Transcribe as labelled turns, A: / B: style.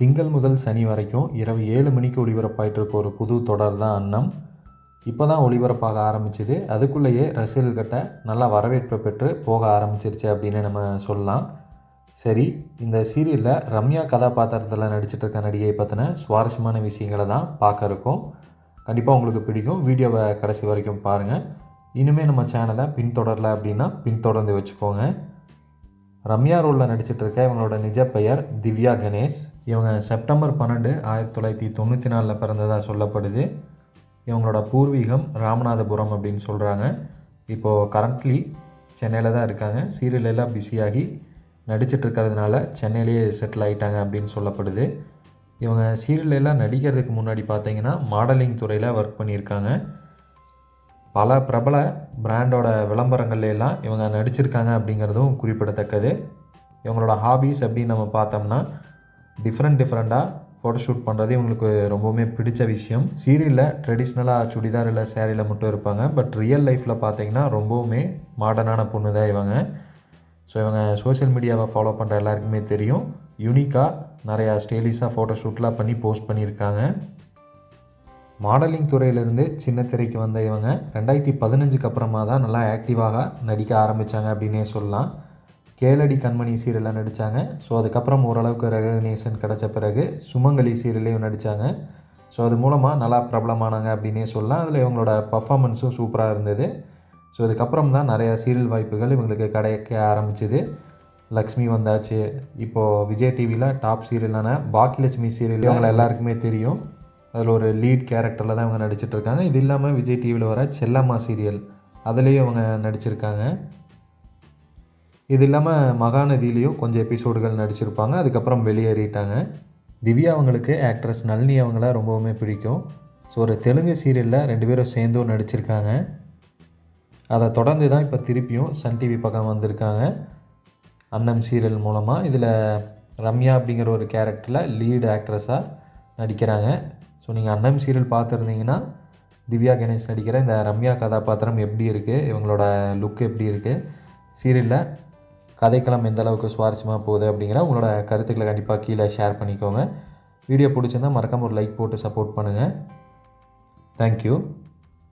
A: திங்கள் முதல் சனி வரைக்கும் இரவு ஏழு மணிக்கு ஒளிபரப்பாயிட்டு இருக்க ஒரு புது தொடர் தான் அன்னம். இப்போ தான் ஒளிபரப்பாக ஆரம்பிச்சுது. அதுக்குள்ளேயே ரசிகர்கள்கிட்ட நல்லா வரவேற்பு பெற்று போக ஆரம்பிச்சிருச்சு அப்படின்னு நம்ம சொல்லலாம். சரி இந்த சீரியலில் ரம்யா கதாபாத்திரத்தில் நடிச்சிட்டு இருக்க நடிகையை பற்றின சுவாரஸ்யமான விஷயங்களை தான் பார்க்க இருக்கும். கண்டிப்பாக உங்களுக்கு பிடிக்கும். வீடியோவை கடைசி வரைக்கும் பாருங்கள் இனிமேல் நம்ம சேனலை பின்தொடரலை அப்படின்னா பின்தொடர்ந்து வச்சுக்கோங்க. ரம்யா ரோலில் நடிச்சிட்டு இருக்க இவங்களோட நிஜ பெயர் திவ்யா கணேஷ். இவங்க செப்டம்பர் பன்னெண்டு ஆயிரத்தி தொள்ளாயிரத்தி தொண்ணூற்றி நாலில் பிறந்ததாக சொல்லப்படுது. இவங்களோட பூர்வீகம் ராமநாதபுரம் அப்படின்னு சொல்கிறாங்க இப்போது கரண்ட்லி சென்னையில் தான் இருக்காங்க. சீரியலெல்லாம் பிஸியாகி நடிச்சிட்டு இருக்கிறதுனால சென்னையிலேயே செட்டில் ஆகிட்டாங்க அப்படின்னு சொல்லப்படுது. இவங்க சீரியல் எல்லாம் நடிக்கிறதுக்கு முன்னாடி பார்த்தீங்கன்னா மாடலிங் துறையில் ஒர்க் பண்ணியிருக்காங்க. பல பிரபல பிராண்டோட விளம்பரங்கள்ல எல்லாம் இவங்க நடிச்சிருக்காங்க அப்படிங்கிறதும் குறிப்பிடத்தக்கது. இவங்களோட ஹாபீஸ் அப்படின்னு நம்ம பார்த்தோம்னா டிஃப்ரெண்ட் டிஃப்ரெண்ட்டாக ஃபோட்டோஷூட் பண்ணுறது இவங்களுக்கு ரொம்பவுமே பிடிச்ச விஷயம். சீரியலில் ட்ரெடிஷ்னலாக சுடிதார் இல்லை சேரீயில் மட்டும் இருப்பாங்க. பட் ரியல் லைஃப்பில் பார்த்தீங்கன்னா ரொம்பவுமே மாடர்னான பொண்ணு தான் இவங்க. ஸோ இவங்க சோஷியல் மீடியாவை ஃபாலோ பண்ணுற எல்லாருக்குமே தெரியும். யூனிக்காக நிறையா ஸ்டைலிஷாக ஃபோட்டோஷூட்லாம் பண்ணி போஸ்ட் பண்ணியிருக்காங்க. மாடலிங் துறையிலேருந்து சின்ன திரைக்கு வந்த இவங்க ரெண்டாயிரத்தி பதினஞ்சுக்கு அப்புறமா தான் நல்லா ஆக்டிவாக நடிக்க ஆரம்பித்தாங்க அப்படின்னே சொல்லலாம். கேளடி கண்மணி சீரியலில் நடித்தாங்க ஸோ அதுக்கப்புறம் ஓரளவுக்கு ரெகக்னேஷன் கிடச்ச பிறகு சுமங்கலி சீரியல்லையும் நடித்தாங்க ஸோ அது மூலமாக நல்லா பிரபலமானாங்க அப்படின்னே சொல்லலாம். அதில் இவங்களோட பர்ஃபாமன்ஸும் சூப்பராக இருந்தது. ஸோ இதுக்கப்புறம் தான் நிறையா சீரியல் வாய்ப்புகள் இவங்களுக்கு கிடைக்க ஆரம்பிச்சிது. லக்ஷ்மி வந்தாச்சு. இப்போது விஜய் டிவியில் டாப் சீரியலான பாக்கியலட்சுமி சீரியல் இவங்களை எல்லாருக்குமே தெரியும். அதில் ஒரு லீட் கேரக்டரில் தான் இவங்க நடிச்சிட்ருக்காங்க. இது இல்லாமல் விஜய் டிவியில் வர செல்லம்மா சீரியல் அதுலேயும் அவங்க நடிச்சிருக்காங்க. இது இல்லாமல் மகாநதியிலையும் கொஞ்சம் எபிசோடுகள் நடிச்சிருப்பாங்க. அதுக்கப்புறம் வெளியேறிட்டாங்க. திவ்யா அவங்களுக்கு ஆக்ட்ரஸ் நளினி அவங்கள ரொம்பவுமே பிடிக்கும். ஸோ ஒரு தெலுங்கு சீரியலில் ரெண்டு பேரும் சேர்ந்தும் நடிச்சிருக்காங்க. அதை தொடர்ந்து தான் இப்போ திருப்பியும் சன் டிவி பக்கம் வந்திருக்காங்க. அன்னம் சீரியல் மூலமாக இதில் ரம்யா அப்படிங்கிற ஒரு கேரக்டரில் லீடு ஆக்ட்ரஸாக நடிக்கிறாங்க. ஸோ நீங்கள் அன்னம் சீரியல் பார்த்துருந்தீங்கன்னா திவ்யா கணேஷ் நடிக்கிற இந்த ரம்யா கதாபாத்திரம் எப்படி இருக்குது இவங்களோட லுக் எப்படி இருக்குது சீரியலில் கதைக்களம் எந்த அளவுக்கு சுவாரஸ்யமாக போகுது அப்படிங்கிற உங்களோட கருத்துக்களை கண்டிப்பாக கீழே ஷேர் பண்ணிக்கோங்க. வீடியோ பிடிச்சிருந்தால் மறக்காமல் ஒரு லைக் போட்டு சப்போர்ட் பண்ணுங்கள் தேங்க்யூ